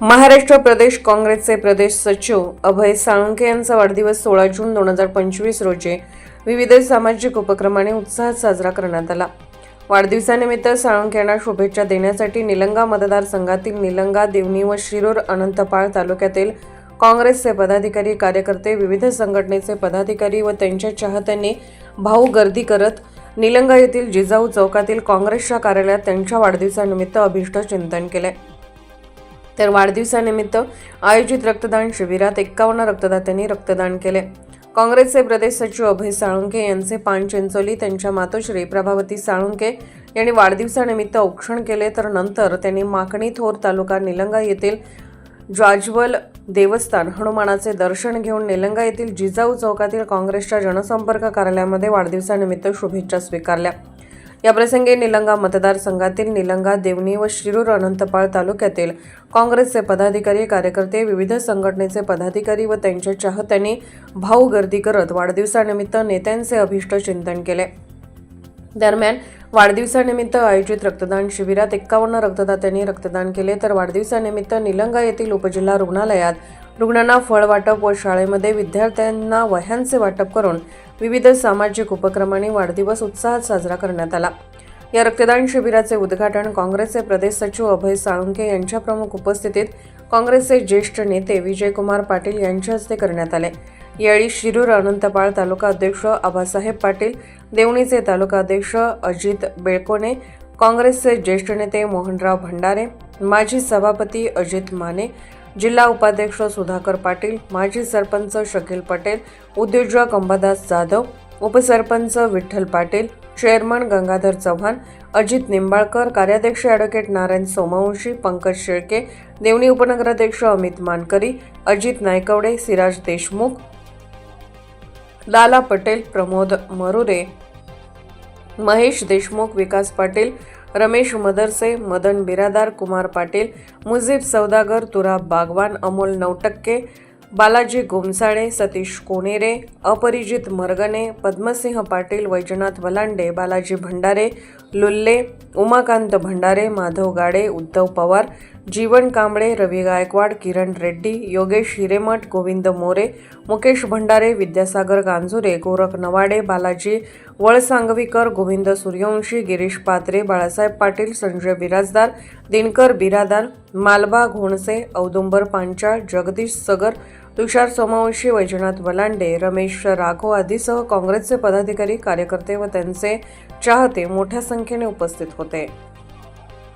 महाराष्ट्र प्रदेश काँग्रेसचे प्रदेश सचिव अभय साळुंके यांचा वाढदिवस सोळा जून दोन हजार पंचवीस रोजी विविध सामाजिक उपक्रमाने उत्साहात साजरा करण्यात आला. वाढदिवसानिमित्त साळुंके यांना शुभेच्छा देण्यासाठी निलंगा मतदारसंघातील निलंगा देवणी व शिरूर अनंतपाळ तालुक्यातील काँग्रेसचे पदाधिकारी कार्यकर्ते विविध संघटनेचे पदाधिकारी व त्यांच्या चाहत्यांनी भाऊ गर्दी करत निलंगा येथील जिजाऊ चौकातील काँग्रेसच्या कार्यालयात त्यांच्या वाढदिवसानिमित्त अभिष्ट चिंतन केले. तर वाढदिवसानिमित्त आयोजित रक्तदान शिबिरात एक्कावन्न रक्तदात्यांनी रक्तदान केले. काँग्रेसचे प्रदेश सचिव अभय साळुंके यांचे पान चिंचोली त्यांच्या मातोश्री प्रभावती साळुंके यांनी वाढदिवसानिमित्त औक्षण केले. तर नंतर त्यांनी माकणी थोर तालुका निलंगा येथील ज्वाज्वल देवस्थान हनुमानाचे दर्शन घेऊन निलंगा येथील जिजाऊ चौकातील काँग्रेसच्या जनसंपर्क कार्यालयामध्ये वाढदिवसानिमित्त शुभेच्छा स्वीकारल्या. याप्रसंगी निलंगा मतदारसंघातील निलंगा देवणी व शिरूर अनंतपाळ तालुक्यातील काँग्रेसचे पदाधिकारी कार्यकर्ते विविध संघटनेचे पदाधिकारी व त्यांच्या चाहत्यांनी भाऊ गर्दी करत वाढदिवसानिमित्त नेत्यांचे अभिष्ट चिंतन केले. दरम्यान वाढदिवसानिमित्त आयोजित रक्तदान शिबिरात एक्कावन्न रक्तदात्यांनी रक्तदान केले. तर वाढदिवसानिमित्त निलंगा येथील उपजिल्हा रुग्णालयात रुग्णांना फळ वाटप व शाळेमध्ये विद्यार्थ्यांना वह्यांचे वाटप करून विविध सामाजिक उपक्रमांनी वाढदिवस उत्साहात साजरा करण्यात आला. या रक्तदान शिबिराचे उद्घाटन काँग्रेसचे प्रदेश सचिव अभय साळुंके यांच्या प्रमुख उपस्थितीत काँग्रेसचे ज्येष्ठ नेते विजयकुमार पाटील यांच्या हस्ते करण्यात आले. यावेळी शिरूर अनंतपाळ तालुका अध्यक्ष आबासाहेब पाटील देवणीचे तालुका अध्यक्ष अजित बेळकोणे काँग्रेसचे ज्येष्ठ नेते मोहनराव भंडारे माजी सभापती अजित माने जिल्हा उपाध्यक्ष सुधाकर पाटील माजी सरपंच शकील पटेल उद्योजक अंबादास जाधव उपसरपंच विठ्ठल पाटील चेअरमन गंगाधर चव्हाण अजित निंबाळकर कार्याध्यक्ष ॲडव्होकेट नारायण सोमवंशी पंकज शेळके देवणी उपनगराध्यक्ष अमित मानकरी अजित नायकवडे सिराज देशमुख लाला पटेल प्रमोद मरुरे महेश देशमुख विकास पाटील रमेश मदरसे मदन बिरादार कुमार पाटील मुजीब सौदागर तुराब बागवान अमोल नवटक्के बालाजी गोमसाळे सतीश कोनेरे अपरिजित मरगणे पद्मसिंह पाटील वैजनाथ वलांडे बालाजी भंडारे लुल्ले उमाकांत भंडारे माधव गाडे उद्धव पवार जीवन कांबळे रवी गायकवाड किरण रेड्डी योगेश हिरेमठ गोविंद मोरे मुकेश भंडारे विद्यासागर गांजुरे गोरख नवाडे बालाजी वळसांगवीकर गोविंद सूर्यवंशी गिरीश पात्रे बाळासाहेब पाटील संजय बिराजदार दिनकर बिरादार मालबा घोणसे औदुंबर पांचाळ जगदीश सगर तुषार सोमवंशी वैजनाथ वलांडे रमेश राघव आदीसह काँग्रेसचे पदाधिकारी कार्यकर्ते व त्यांचे चाहते मोठ्या संख्येने उपस्थित होते.